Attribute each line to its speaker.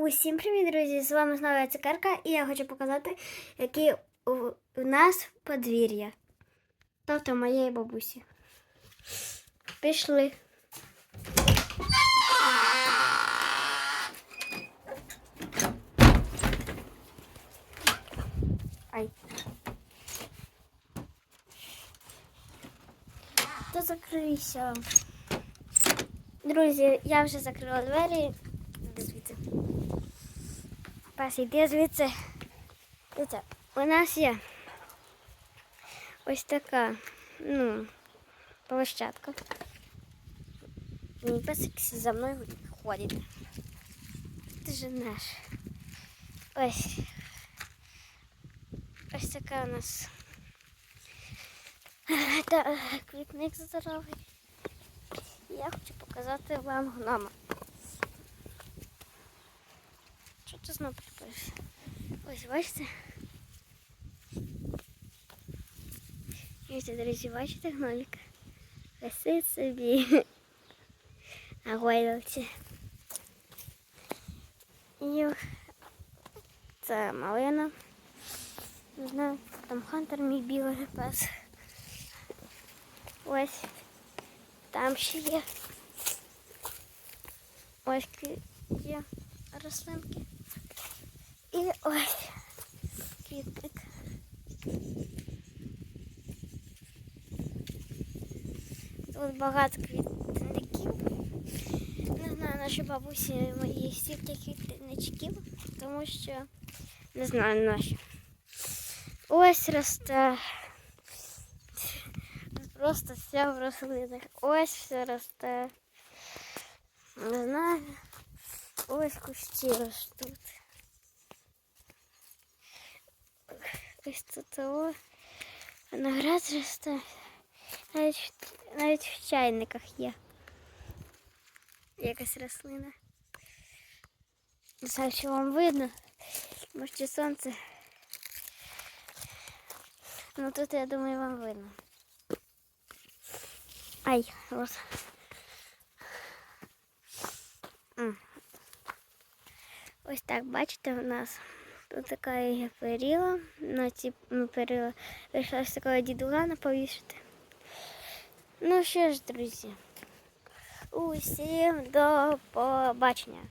Speaker 1: Усім привіт, друзі! З вами знову цукерка, і я хочу показати, які у, нас подвір'я. Тобто моєї бабусі. Пішли. Ай. То закрийся. Друзі, я вже закрила двері. Пас, іди звідси. Дивіться, у нас є ось така, ну, площадка. Мій песик за мною ходить. Ти же наш. Ось. Ось така у нас. Квітник здоровий. Я хочу показати вам гнома. Ти знову припишеш? Ось бачите? Ось, друзі, бачите гномик? Висить собі на гойдалці. І це малина. Не знаю, там хантер мій білий пес. Ось там ще є. Ось є рослинки. І ось квітник. Тут багато квітників. Не знаю, наші бабусі мої стільки квітничків, тому що не знаю наші. Ось росте. Просто все в рослинах. Ось все росте. Не знаю. Ось кущі ростуть. Ось тут о, виноград росте. Навіть, в- навіть в чайниках є. Якась рослина. Не знаю, чи вам видно. Може сонце. Ну тут, я думаю, вам видно. Ай, ось. М. Ось так, бачите, у нас Тут така є перила. На ці ну, перила вийшла з такого дідугана повішати. Ну що ж, друзі, усім до побачення.